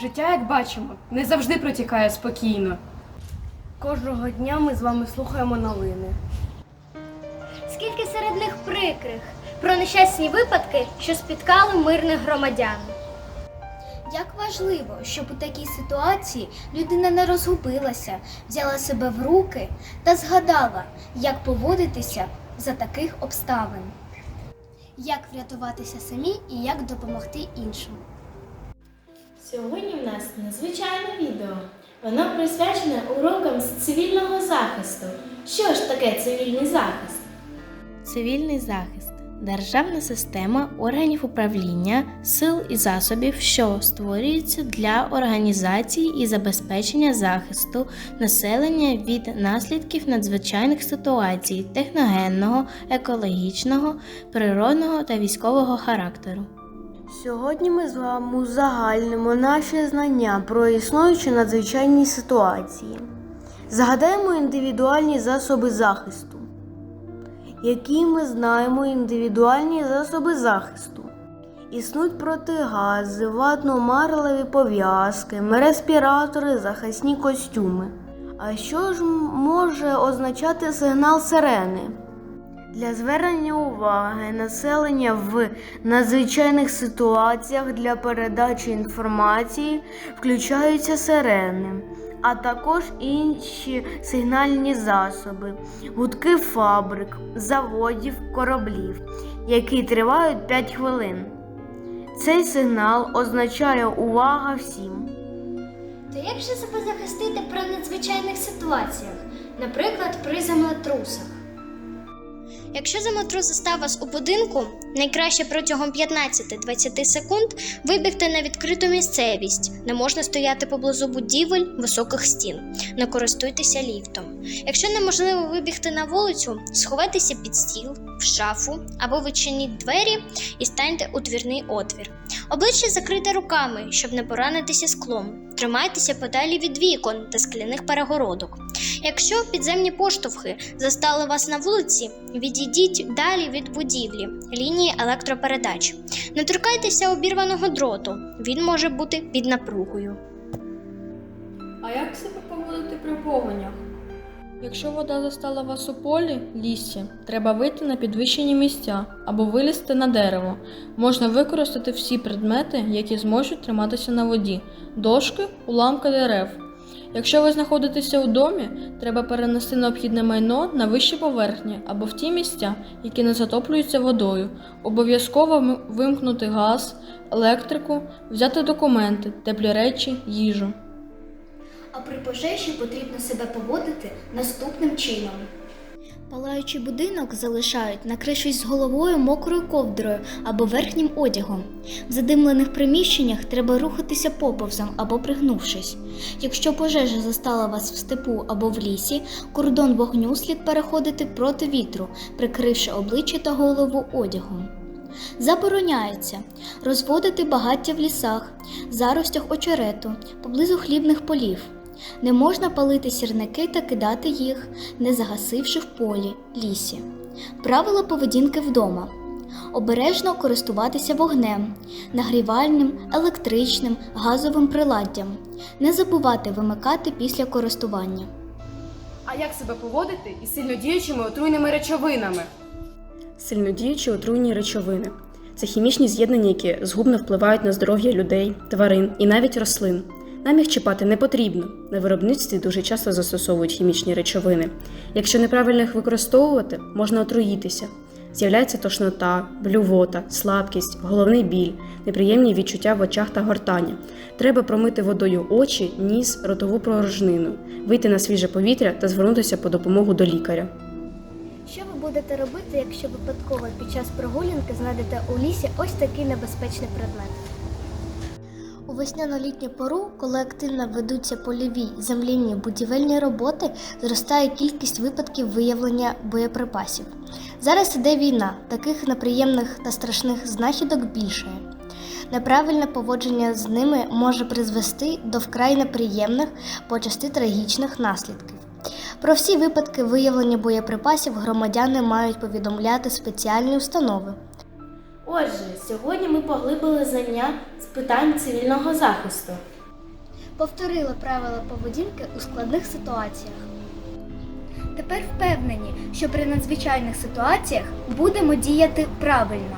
Життя, як бачимо, не завжди протікає спокійно. Кожного дня ми з вами слухаємо новини. Скільки серед них прикрих про нещасні випадки, що спіткали мирних громадян. Як важливо, щоб у такій ситуації людина не розгубилася, взяла себе в руки та згадала, як поводитися за таких обставин, як врятуватися самі і як допомогти іншим. Сьогодні в нас надзвичайне відео. Воно присвячене урокам з цивільного захисту. Що ж таке цивільний захист? Цивільний захист державна система органів управління, сил і засобів, що створюється для організації і забезпечення захисту населення від наслідків надзвичайних ситуацій техногенного, екологічного, природного та військового характеру. Сьогодні ми з вами узагальнимо наші знання про існуючі надзвичайні ситуації. Згадаємо індивідуальні засоби захисту. Які ми знаємо індивідуальні засоби захисту? Існують протигази, ватно-марлеві пов'язки, респіратори, захисні костюми. А що ж може означати сигнал сирени? Для звернення уваги населення в надзвичайних ситуаціях для передачі інформації включаються сирени, а також інші сигнальні засоби, гудки фабрик, заводів, кораблів, які тривають 5 хвилин. Цей сигнал означає увага всім. То як же себе захистити при надзвичайних ситуаціях, наприклад, при землетрусах? Якщо землетрус застав вас у будинку, найкраще протягом 15-20 секунд вибігти на відкриту місцевість. Не можна стояти поблизу будівель високих стін. Не користуйтеся ліфтом. Якщо неможливо вибігти на вулицю, сховайтеся під стіл, в шафу або відчиніть двері і станьте у двірний отвір. Обличчя закрите руками, щоб не поранитися склом. Тримайтеся подалі від вікон та скляних перегородок. Якщо підземні поштовхи застали вас на вулиці, відійдіть далі від будівлі, лінії електропередач. Не торкайтеся обірваного дроту, він може бути під напругою. А як себе поводити при повенях? Якщо вода застала вас у полі, лісі, треба вийти на підвищені місця або вилізти на дерево. Можна використати всі предмети, які зможуть триматися на воді, дошки, уламки дерев. Якщо ви знаходитеся у домі, треба перенести необхідне майно на вищі поверхні або в ті місця, які не затоплюються водою. Обов'язково вимкнути газ, електрику, взяти документи, теплі речі, їжу. А при пожежі потрібно себе поводити наступним чином. Палаючий будинок залишають, накрившись з головою мокрою ковдрою або верхнім одягом. В задимлених приміщеннях треба рухатися поповзом або пригнувшись. Якщо пожежа застала вас в степу або в лісі, кордон вогню слід переходити проти вітру, прикривши обличчя та голову одягом. Забороняється розводити багаття в лісах, заростях очерету, поблизу хлібних полів. Не можна палити сірники та кидати їх, не загасивши в полі, лісі. Правила поведінки вдома. Обережно користуватися вогнем, нагрівальним, електричним, газовим приладдям. Не забувати вимикати після користування. А як себе поводити із сильнодіючими отруйними речовинами? Сильнодіючі отруйні речовини це хімічні з'єднання, які згубно впливають на здоров'я людей, тварин і навіть рослин. Нам їх чіпати не потрібно. На виробництві дуже часто застосовують хімічні речовини. Якщо неправильно їх використовувати, можна отруїтися. З'являється тошнота, блювота, слабкість, головний біль, неприємні відчуття в очах та гортання. Треба промити водою очі, ніс, ротову порожнину, вийти на свіже повітря та звернутися по допомогу до лікаря. Що ви будете робити, якщо випадково під час прогулянки знайдете у лісі ось такий небезпечний предмет? У весняно-літню пору, коли активно ведуться польові земляні будівельні роботи, зростає кількість випадків виявлення боєприпасів. Зараз іде війна, таких неприємних та страшних знахідок більше. Неправильне поводження з ними може призвести до вкрай неприємних, почасти трагічних наслідків. Про всі випадки виявлення боєприпасів громадяни мають повідомляти спеціальні установи. Отже, сьогодні ми поглибили знання з питань цивільного захисту. повторили правила поведінки у складних ситуаціях. Тепер впевнені, що при надзвичайних ситуаціях будемо діяти правильно.